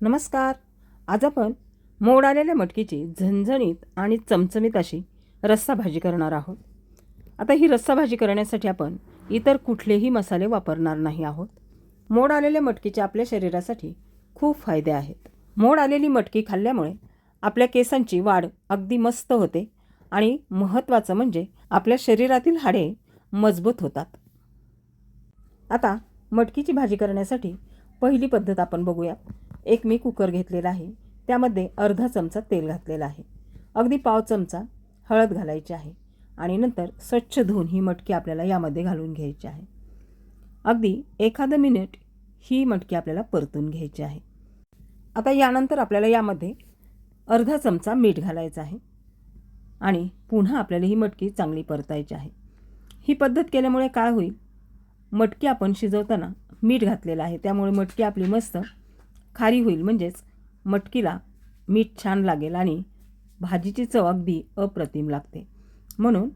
नमस्कार. आज आपण मोड आलेल्या मटकीची झणझणीत आणि चमचमीत अशी रस्सा भाजी करणार आहोत. आता ही रस्सा भाजी करण्यासाठी आपण इतर कुठलेही मसाले वापरणार नाही आहोत. मोड आलेल्या मटकीचे आपल्या शरीरासाठी खूप फायदे आहेत. मोड आलेली मटकी खाल्ल्यामुळे आपल्या केसांची वाढ अगदी मस्त होते आणि महत्त्वाचं म्हणजे आपल्या शरीरातील हाडे मजबूत होतात. आता मटकीची भाजी करण्यासाठी पहिली पद्धत आपण बघूया. एक मी कुकर घेतलेला आहे. त्यामध्ये अर्धा चमचा तेल घातलेला आहे. अगदी पाव चमचा हळद घालायची आहे आणि नंतर स्वच्छ धुवून ही मटकी आपल्याला यामध्ये घालून घ्यायची आहे. अगदी एखादं मिनिट ही मटकी आपल्याला परतून घ्यायची आहे. आता यानंतर आपल्याला यामध्ये अर्धा चमचा मीठ घालायचं आहे आणि पुन्हा आपल्याला ही मटकी चांगली परतायची आहे. ही पद्धत केल्यामुळे काय होईल? मटकी आपण शिजवताना मीठ घातलेलं आहे. त्यामुळे मटकी आपली मस्त खारी होईल. म्हणजेच मटकीला मीठ छान लागेल आणि भाजीची चव अगदी अप्रतिम लागते. म्हणून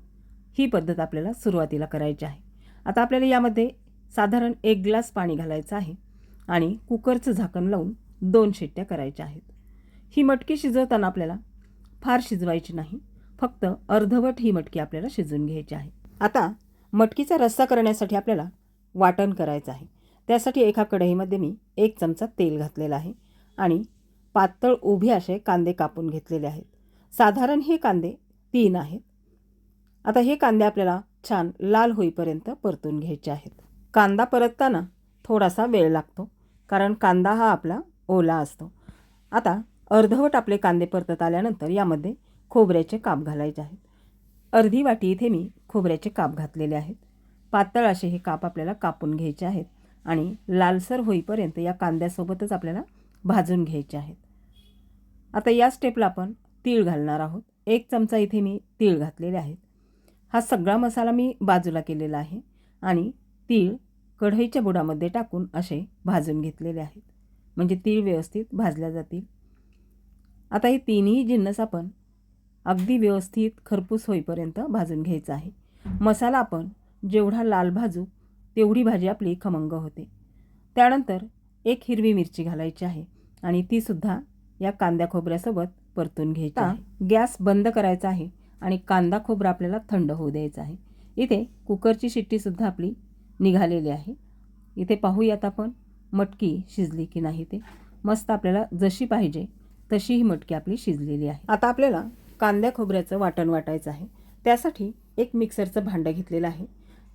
ही पद्धत आपल्याला सुरुवातीला करायची आहे. आता आपल्याला यामध्ये साधारण एक ग्लास पाणी घालायचं आहे आणि कुकरचं झाकण लावून दोन शिट्ट्या करायच्या आहेत. ही मटकी शिजवताना आपल्याला फार शिजवायची नाही. फक्त अर्धवट ही मटकी आपल्याला शिजवून घ्यायची आहे. आता मटकीचा रस्सा करण्यासाठी आपल्याला वाटण करायचं आहे. त्यासाठी एका कढईमध्ये मी एक चमचा तेल घातलेला आहे आणि पातळ उभे असे कांदे कापून घेतलेले आहेत. साधारण हे कांदे तीन आहेत. आता हे कांदे आपल्याला छान लाल होईपर्यंत परतून घ्यायचे आहेत. कांदा परतताना थोडासा वेळ लागतो कारण कांदा हा आपला ओला असतो. आता अर्धवट आपले कांदे परतत आल्यानंतर यामध्ये खोबऱ्याचे काप घालायचे आहेत. अर्धी वाटी इथे मी खोबऱ्याचे काप घातलेले आहेत. पातळ असे हे काप आपल्याला कापून घ्यायचे आहेत. आणि लालसर होईपर्यंत या कांद्यासोबतच आपल्याला भाजून घ्यायचे आहेत. आता या स्टेपला आपण तीळ घालणार आहोत. एक चमचा इथे मी तीळ घातलेले आहेत. हा सगळा मसाला मी बाजूला केलेला आहे आणि तीळ कढईच्या बुडामध्ये टाकून असे भाजून घेतलेले आहेत. म्हणजे तीळ व्यवस्थित भाजल्या जातील. आता हे तिन्ही जिन्नस आपण अगदी व्यवस्थित खरपूस होईपर्यंत भाजून घ्यायचा आहे. मसाला आपण जेवढा लाल भाजू तेवढी भाजी आपली खमंग होते. त्यानंतर एक हिरवी मिरची घालायची आहे आणि तीसुद्धा या कांद्या खोबऱ्यासोबत परतून घ्यायची गॅस बंद करायचा आहे आणि कांदा खोबरा आपल्याला थंड होऊ द्यायचा आहे. इथे कुकरची शिट्टीसुद्धा आपली निघालेली आहे. इथे पाहूयात आपण मटकी शिजली की नाही ते. मस्त आपल्याला जशी पाहिजे तशी ही मटकी आपली शिजलेली आहे. आता आपल्याला कांद्या खोबऱ्याचं वाटण वाटायचं आहे. त्यासाठी एक मिक्सरचं भांडं घेतलेलं आहे.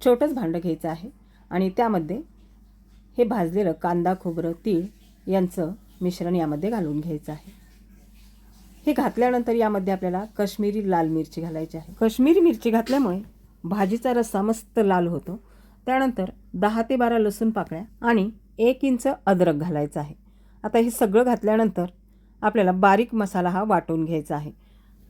छोटंच भांडं घ्यायचं आहे. आणि त्यामध्ये हे भाजलेलं कांदा खोबरं तीळ यांचं मिश्रण यामध्ये घालून घ्यायचं आहे. हे घातल्यानंतर यामध्ये आपल्याला कश्मीरी लाल मिरची घालायची आहे. कश्मीरी मिरची घातल्यामुळे भाजीचा रस्सा मस्त लाल होतो. त्यानंतर दहा ते बारा लसूण पाकळ्या आणि एक इंच अद्रक घालायचं आहे. आता हे सगळं घातल्यानंतर आपल्याला बारीक मसाला हा वाटून घ्यायचा आहे.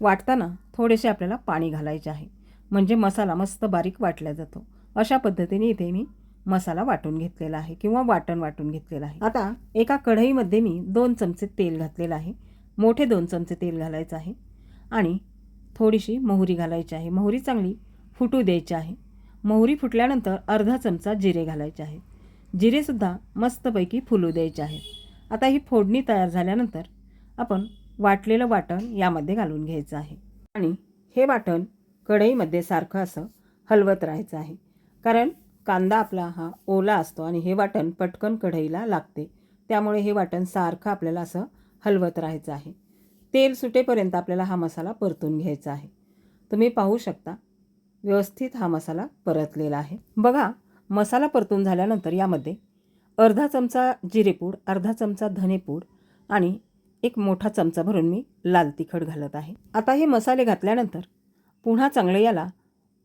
वाटताना थोडेसे आपल्याला पाणी घालायचे आहे. म्हणजे मसाला मस्त बारीक वाटला जातो. अशा पद्धतीने इथे मी मसाला वाटून घेतलेला आहे किंवा वाटण वाटून घेतलेलं आहे. आता एका कढईमध्ये मी दोन चमचे तेल घातलेलं आहे. मोठे दोन चमचे तेल घालायचं आहे. आणि थोडीशी मोहरी घालायची आहे. मोहरी चांगली फुटू द्यायची आहे. मोहरी फुटल्यानंतर अर्धा चमचा जिरे घालायचे आहेत जिरेसुद्धा मस्तपैकी फुलू द्यायचे आहेत आता ही फोडणी तयार झाल्यानंतर आपण वाटलेलं वाटण यामध्ये घालून घ्यायचं आहे. आणि हे वाटण कढईमध्ये सारखं असं हलवत राहायचं आहे. कारण कांदा आपला हा ओला असतो आणि हे वाटण पटकन कढईला लागते. त्यामुळे हे वाटण सारखं आपल्याला असं हलवत राहायचं आहे. तेल सुटेपर्यंत आपल्याला हा मसाला परतून घ्यायचा आहे. तुम्ही पाहू शकता व्यवस्थित हा मसाला परतलेला आहे. बघा मसाला परतून झाल्यानंतर यामध्ये अर्धा चमचा जिरेपूड अर्धा चमचा धनेपूड आणि एक मोठा चमचा भरून मी लाल तिखट घालत आहे. आता हे मसाले घातल्यानंतर पुन्हा चांगलं याला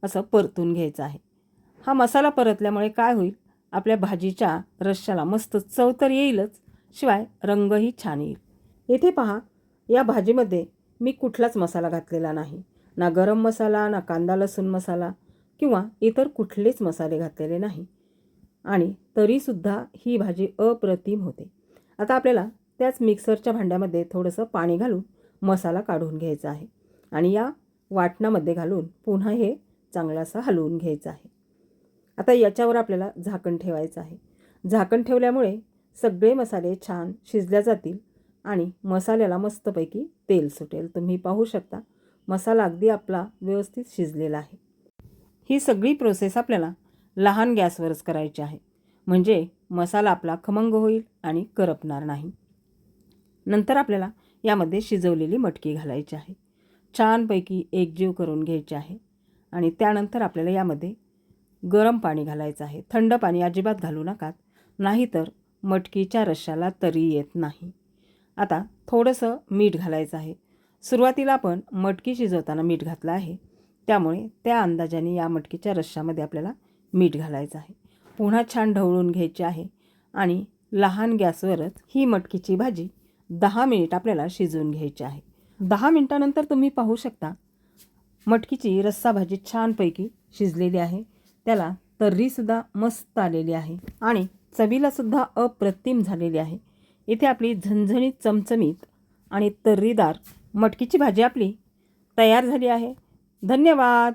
असं परतून घ्यायचं आहे. हा मसाला परतल्यामुळे काय होईल? आपल्या भाजीच्या रश्याला मस्त चव तर येईलच. शिवाय रंगही छान येईल. इथे पहा या भाजीमध्ये मी कुठलाच मसाला घातलेला नाही. ना गरम मसाला ना कांदा लसूण मसाला किंवा इतर कुठलेच मसाले घातलेले नाही. आणि तरीसुद्धा ही भाजी अप्रतिम होते. आता आपल्याला त्याच मिक्सरच्या भांड्यामध्ये थोडंसं पाणी घालून मसाला काढून घ्यायचा आहे. आणि या वाटणामध्ये घालून पुन्हा हे चांगलासा हलवून घ्यायचं आहे. आता याच्यावर आपल्याला झाकण ठेवायचं आहे. झाकण ठेवल्यामुळे सगळे मसाले छान शिजल्या जातील आणि मसाल्याला मस्तपैकी तेल सुटेल. तुम्ही पाहू शकता मसाला अगदी आपला व्यवस्थित शिजलेला आहे. ही सगळी प्रोसेस आपल्याला लहान गॅसवरच करायची आहे. म्हणजे मसाला आपला खमंग होईल आणि करपणार नाही. नंतर आपल्याला यामध्ये शिजवलेली मटकी घालायची आहे. छानपैकी एकजीव करून घ्यायची आहे आणि त्यानंतर आपल्याला यामध्ये गरम पाणी घालायचं आहे. थंड पाणी अजिबात घालू नकात. नाहीतर मटकीच्या रश्शाला तरी येत नाही. आता थोडंसं मीठ घालायचं आहे. सुरुवातीला आपण मटकी शिजवताना मीठ घातलं आहे. त्यामुळे त्या अंदाजाने या मटकीच्या रश्शामध्ये आपल्याला मीठ घालायचं आहे. पुन्हा छान ढवळून घ्यायची आहे आणि लहान गॅसवरच ही मटकीची भाजी दहा मिनिट आपल्याला शिजवून घ्यायची आहे. दहा मिनिटानंतर तुम्ही पाहू शकता मटकीची रस्सा भाजी छानपैकी शिजलेली आहे. त्याला तर्रीसुद्धा मस्त आलेली आहे. आणि चवीलासुद्धा अप्रतिम झालेली आहे. इथे आपली झणझणीत चमचमीत आणि तर्रीदार मटकीची भाजी आपली तयार झाली आहे. धन्यवाद!